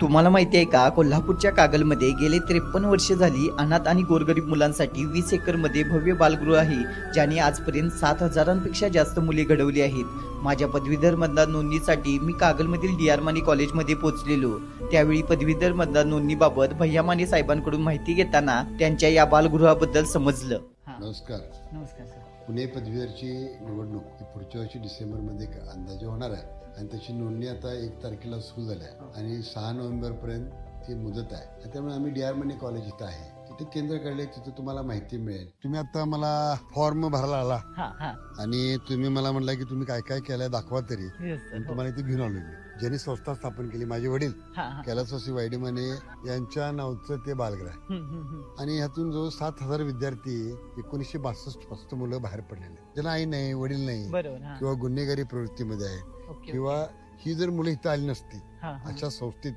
तुम्हाला माहिती आहे का? कोल्हापूरच्या कागलमध्ये गेले त्रेपन्न वर्षे झाली अनाथ आणि गोरगरीब मुलांसाठी वीस एकरमध्ये भव्य बालगृह आहे ज्याने आजपर्यंत सात हजारांपेक्षा जास्त मुले घडवली आहेत. माझ्या पदवीधर मतदार नोंदणीसाठी मी कागलमधील डी आर माने कॉलेजमध्ये पोहोचलेलो. त्यावेळी पदवीधर मतदार नोंदणीबाबत भैया माने साहेबांकडून माहिती घेताना त्यांच्या या बालगृहाबद्दल समजलं. नमस्कार. नमस्कार सर. पुणे पदवीधरची निवडणूक पुढच्या वर्षी डिसेंबरमध्ये अंदाजे होणार आहे? आणि त्याची नोंदणी आता एक तारखेला सुरू झाली आहे. आणि सहा नोव्हेंबरपर्यंत ती मुदत आहे. त्यामुळे आम्ही डी आर मनी कॉलेज इथं आहे. केंद्र काढले तिथे तुम्हाला माहिती मिळेल तुम्ही आता मला फॉर्म भरायला आला हा हा आणि तुम्ही मला म्हणला की तुम्ही काय काय केलंय दाखवा तरी. आणि तुम्हाला इथे घेऊन आलो मी ज्यांनी संस्था स्थापन केली माझे वडील हा, हा. कैलासवासी यांच्या नावचं ते बालगृह आहे हम्म, हम्म, हम्म. आणि ह्यातून जो सात हजार विद्यार्थी एकोणीसशे बासष्टपासून मुलं बाहेर पडलेले ज्यांना आई नाही वडील नाही बरोबर हा. किंवा गुन्हेगारी प्रवृत्तीमध्ये आहे ओके, किंवा ही जर मुलं इथं आली नसती हा, हा. अशा संस्थेत